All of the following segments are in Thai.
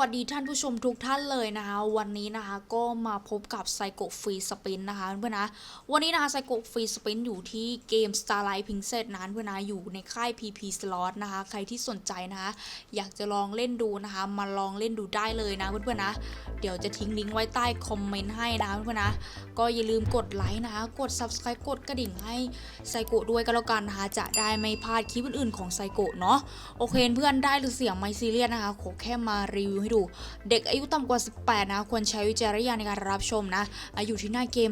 วัสดีท่านผู้ชมทุกท่านเลยนะคะ วันนี้นะคะก็มาพบกับไซโกฟรีสปินนะคะเพื่อนนะวันนี้นะคะไซโกฟรีสปินอยู่ที่เกม Starlight Princess นั้นเพื่อนนะอยู่ในค่าย PP Slot นะคะ ใครที่สนใจนะคะอยากจะลองเล่นดูนะคะ มาลองเล่นดูได้เลยนะเพื่อนๆนะเดี๋ยวจะทิ้งลิงก์ไว้ใต้คอมเมนต์ให้นะเพื่อนๆนะก็อย่าลืมกดไลค์นะคะกด Subscribe กดกระดิ่งให้ไซโกด้วยก็แล้วกันนะคะจะได้ไม่พลาดคลิปอื่นๆของไซโกเนาะโอเคเพื่อนได้หรือเสียงไม่ซีเรียสนะคะขอแค่มารีวิวให้ดู เด็กอายุต่ำกว่า 18 นะ ควรใช้วิจารณญาณในการรับชมนะอยู่ที่หน้าเกม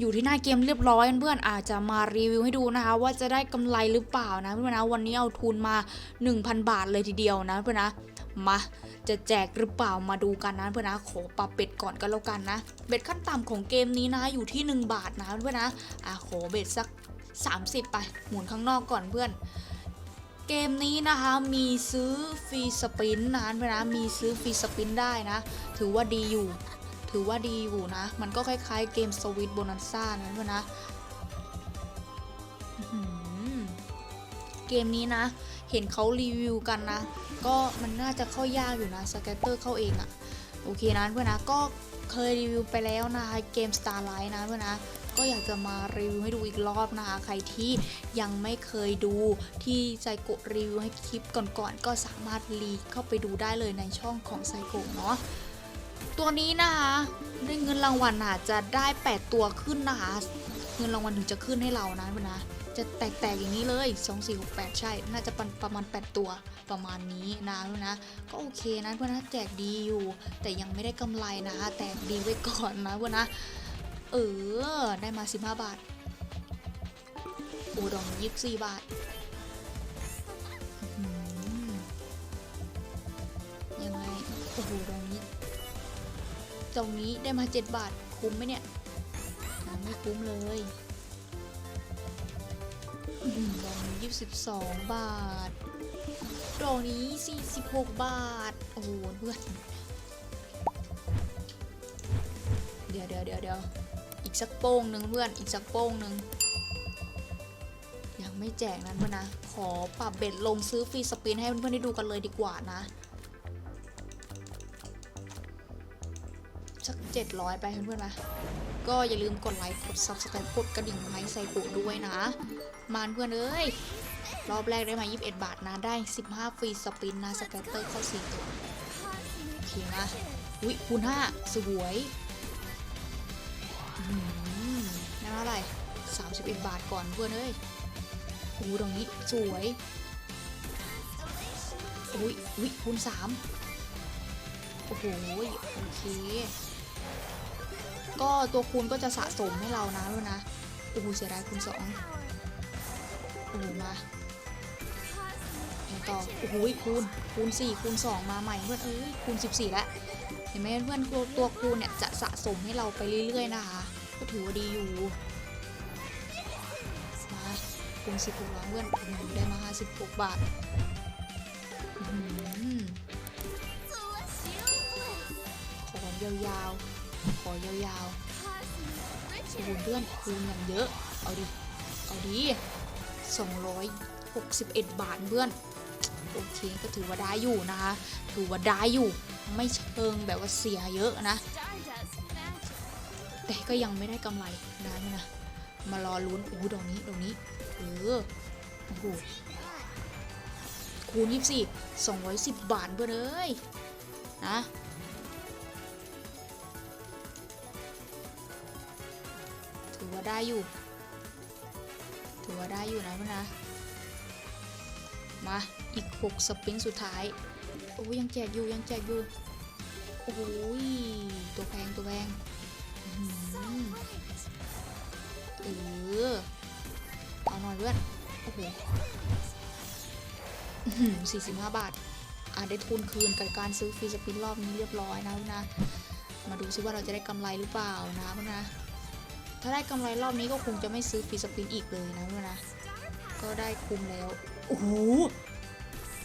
อยู่ที่หน้าเกมเรียบร้อยเพื่อนอาจจะมารีวิวให้ดูนะคะ ว่าจะได้กำไรหรือเปล่านะเพื่อนนะวันนี้เอาทุนมา 1,000 บาทเลยทีเดียวนะเพื่อนนะมาจะแจกหรือเปล่ามาดูกันนะเพื่อนนะขอปรับเบ็ดก่อนก็แล้วกันนะเบ็ดขั้นต่ำของเกมนี้นะอยู่ที่ 1 บาทนะเพื่อนนะอะขอเบ็ดสัก 30 ไปหมุนข้างนอกก่อนเพื่อน เกมนี้นะคะมีซื้อฟรีสปินนะเพื่อนะมีซื้อฟรีสปินได้นะ ถือว่าดีอยู่ ถือว่าดีอยู่นะ มันก็คล้ายๆ เกมสวิตโบนัสซ่านะเพื่อนนะเกมนี้นะ เห็นเขารีวิวกันนะ ก็มันน่าจะเข้ายากอยู่นะสแกตเตอร์เข้าเองอะโอเคนะเพื่อนนะก็เคยรีวิวไปแล้วนะคะเกม Starlight นะเพื่อนนะ ก็อยากจะมารีวิวให้ดูอีกรอบนะคะ ใครที่ยังไม่เคยดูที่ไซโกะรีวิวให้คลิปก่อนๆก็สามารถรีเข้าไปดูได้เลยในช่องของไซโกะเนาะตัวนี้นะคะได้เงินรางวัลอาจจะได้ 8 ตัวขึ้นนะคะ เงินรางวัลถึงจะขึ้นให้เรานะเพื่อนนะ จะแตกๆอย่างนี้เลย 2 4 6 8 ใช่ น่าจะประประมาณ 8 ตัวประมาณนี้นะเพื่อนนะ ก็โอเคนะเพื่อนนะแจกดีอยู่ แต่ยังไม่ได้กำไรนะคะแต่ดีไว้ก่อนนะเพื่อนนะ เออ ได้มา 15 บาท โอ้ดองยี่สี่บาท ยังไง โอ้โหดองนี้ตรงนี้ได้มา 7 บาท คุ้มไหมเนี่ย ไม่คุ้มเลยดองนี้ยี่สิบสองบาทดอกนี้ 46 บาท โอ้โหเพื่อนเดี๋ยวเดี๋ยวเดี๋ยวเดี๋ยว สักโป้งหนึ่งเพื่อนอีกสักโป้งหนึ่งยังไม่แจกนั้นเพื่อนนะ ขอปรับเบ็ดลงซื้อฟรีสปินให้เพื่อนๆได้ดูกันเลยดีกว่านะ สัก 700 ไปเพื่อนๆนะก็อย่าลืมกดไลค์กด subscribe กดกระดิ่งไม้ใส่กูด้วยนะ มานเพื่อนเอ้ย รอบแรกได้มา 21 บาทนะ ได้ 15 ฟรีสปินนะสแกตเตอร์เข้า4ตัวโอเคนะ อุ้ยคูณ5สวย อื้อหือได้มาเท่าไร31 บาทก่อนเพื่อนเอ้ยโอ้ตรงนี้สวยอุ้ยอุ้ยคูณ3โอ้โหโอเค ก็ตัวคูณก็จะสะสมให้เรานะด้วยนะโอ้โหเสียดายคูณ2โอ้โหมาต่อโอ้โหคูณคูณ4คูณ2มาใหม่เพื่อนเอ้ยคูณ14แล้ว เห็นไหมเพื่อนตัวตัวคูณเนี่ยจะสะสมให้เราไปเรื่อยๆนะคะ ก็ถือว่าดีอยู่มาคูณ16แล้วเพื่อนได้มา56บาทอื้อหือขอยาวๆ ขอยาวๆโอ้โหเพื่อนคูณอย่างเยอะ เอาดิ เอาดิ261บาทเพื่อน โอเคก็ถือว่าได้อยู่นะคะ ถือว่าได้อยู่ ไม่เชิงแบบว่าเสียเยอะนะ แต่ก็ยังไม่ได้กำไรนะนี่นะ มารอลุ้นโอ้ดอกนี้ดอกนี้ เออ โอ้โหคูณยี่สิบสองร้อยสิบบาทเพื่อนเอ้ยนะถือว่าได้อยู่ ถือว่าได้อยู่นะเพื่อนนะ มาอีก 6 สปรินต์สุดท้าย โอ้ยยังแจกอยู่ยังแจกอยู่ โอ้ยตัวแพงตัวแพงเออเอาหน่อยเพื่อน โอ้โหสี่สิบห้าบาทอะได้ทุนคืนกับการซื้อฟรีสปินรอบนี้เรียบร้อยนะนะ มาดูซิว่าเราจะได้กำไรหรือเปล่านะนะ ถ้าได้กำไรรอบนี้ก็คงจะไม่ซื้อฟรีสปินอีกเลยนะเพื่อนนะ ก็ได้คุ้มแล้ว โอ้โห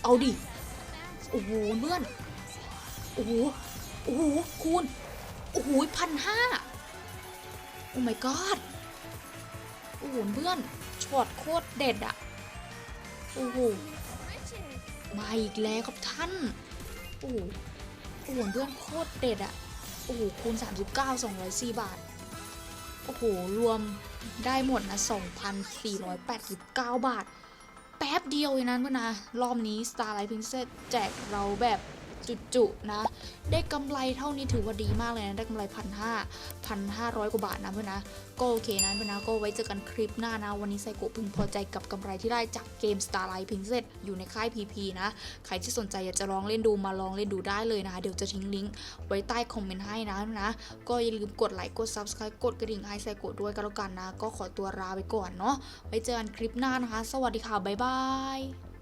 เอาดิ โอ้โหเพื่อน โอ้โห โอ้โห คูณ โอ้โหพันห้าโอ้ my god โอ้โหเพื่อนช็อตโคตรเด็ดอะโอ้โห มาอีกแล้วครับท่าน โอ้โหโอ้โหเพื่อนโคตรเด็ดอะโอ้โห คูณ 39 204 บาท โอ้โห รวมได้หมดนะ 2,489 บาท ป๊บเดียวเองนั้นเพื่อนนะ รอบนี้ Starlight Princess แจกเราแบบ จุๆนะ ได้กำไรเท่านี้ถือว่าดีมากเลยนะ ได้กำไรพันห้าพันห้าร้อยกว่าบาทนะเพื่อนนะ ก็โอเคนะเพื่อนนะ ก็ไว้เจอกันคลิปหน้านะ วันนี้ไซโกพึงพอใจกับกำไรที่ได้จากเกม Starlight Princess อยู่ในค่าย PP นะ ใครที่สนใจอยากจะลองเล่นดูมาลองเล่นดูได้เลยนะคะ เดี๋ยวจะทิ้งลิงก์ไว้ใต้คอมเมนต์ให้นะนะ ก็อย่าลืมกดไลค์ กด Subscribe กดกระดิ่งให้ไซโกด้วยกันแล้วกันนะ ก็ขอตัวลาไปก่อนเนาะ ไว้เจอกันคลิปหน้านะคะ สวัสดีค่ะ บ๊ายบาย